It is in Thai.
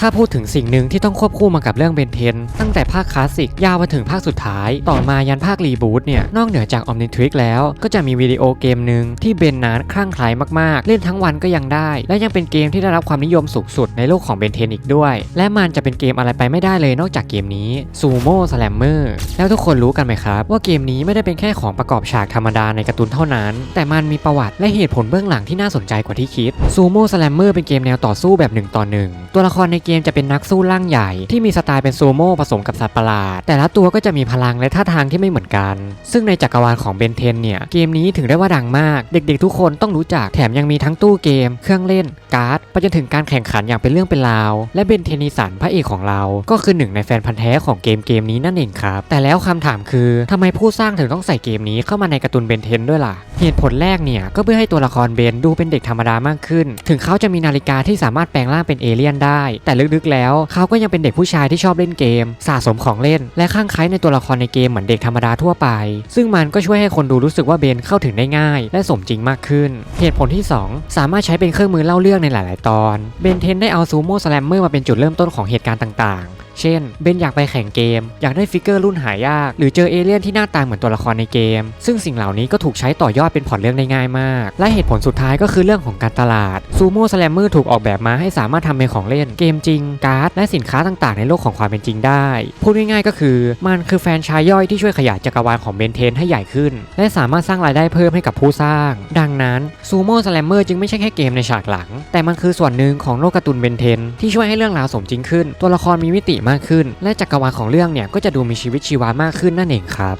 ถ้าพูดถึงสิ่งหนึ่งที่ต้องควบคู่มากับเรื่องเบนเทน ตั้งแต่ภาคคลาสสิกยาวมาถึงภาคสุดท้าย ต่อมายันภาครีบูตเนี่ย นอกเหนือจาก Omnitrix แล้ว ก็จะมีวิดีโอเกมหนึ่งที่เบนนั้นคลั่งไคล้มากๆ เล่นทั้งวันก็ยังได้ และยังเป็นเกมที่ได้รับความนิยมสูงสุดในโลกของเบนเทนอีกด้วย และมันจะเป็นเกมอะไรไปไม่ได้เลยนอกจากเกมนี้ Sumo Slammer แล้วทุกคนรู้กันไหมครับ ว่าเกมนี้ไม่ได้เป็นแค่ของประกอบฉากธรรมดาในการ์ตูนเท่านั้น แต่มันมีประวัติและเหตุผลเบื้องหลังที่น่าสนใจกว่าที่คิด Sumo Slammer เป็นเกมแนวต่อสู้แบบหนึ่งต่อหนึ่ง ตัวละครในเกมจะเป็นนักสู้ร่างใหญ่ที่มีสไตล์เป็นซูโม่ผสมกับสัตว์ประหลาด แต่ละตัวก็จะมีพลังและท่าทางที่ไม่เหมือนกัน ซึ่งในจักรวาลของเบนเทนเนี่ย เกมนี้ถึงได้ว่าดังมาก เด็กๆ ทุกคนต้องรู้จัก แถมยังมีทั้งตู้เกม เครื่องเล่น การ์ด ไปจนถึงการแข่งขันอย่างเป็นเรื่องเป็นราว และเบนเทนิสันพระเอกของเรา ก็คือหนึ่งในแฟนพันธ์แท้ของเกมเกมนี้นั่นเองครับ แต่แล้วคำถามคือทำไมผู้สร้างถึงต้องใส่เกมนี้เข้ามาในการ์ตูนเบนเทนด้วยล่ะ เหตุผลแรกเนี่ยก็เพื่อให้ตัวละครเบนดูเป็นเด็กธรรมดามากขึ้น ถึงเขาจะมีนาฬิกาที่สามารถแปลงร่างเป็นเอเลี่ยนได้แต่ลึกๆแล้วเขาก็ยังเป็นเด็กผู้ชายที่ชอบเล่นเกม สะสมของเล่น และข้างไคล้ในตัวละครในเกมเหมือนเด็กธรรมดาทั่วไป ซึ่งมันก็ช่วยให้คนดูรู้สึกว่าเบนเข้าถึงได้ง่าย และสมจริงมากขึ้น เหตุผลที่ 2 สามารถใช้เป็นเครื่องมือเล่าเรื่องในหลาย ๆ ตอน เบนเทนได้เอาซูโม่สแลมเมอร์มาเป็นจุดเริ่มต้นของเหตุการณ์ต่างๆ เช่น เบนอยากไปแข่งเกม อยากได้ฟิกเกอร์รุ่นหายาก หรือเจอเอเลี่ยนที่หน้าตาเหมือนตัวละครในเกม ซึ่งสิ่งเหล่านี้ก็ถูกใช้ต่อยอดเป็นพล็อตเรื่องได้ง่ายมาก และเหตุผลสุดท้ายก็คือเรื่องของการตลาดซูโม่สแลมเมอร์ถูกออกแบบมาให้สามารถทำเป็นของเล่น เกมจริง การ์ด และสินค้าต่างๆ ในโลกของความเป็นจริงได้ พูดง่ายๆก็คือ มันคือแฟนชายย่อยที่ช่วยขยายจักรวาลของเบนเทนให้ใหญ่ขึ้น และสามารถสร้างรายได้เพิ่มให้กับผู้สร้าง ดังนั้นซูโม่สแลมเมอร์จึงไม่ใช่แค่เกมในฉากหลัง แต่มันคือส่วนหนึ่งของโลกการ์ตูนเบนเทนที่ช่วยให้เรื่องราวสมจริงขึ้น ตัวละครมีมิติมากขึ้น และจักรวาลของเรื่องเนี่ยก็จะดูมีชีวิตชีวามากขึ้นนั่นเองครับ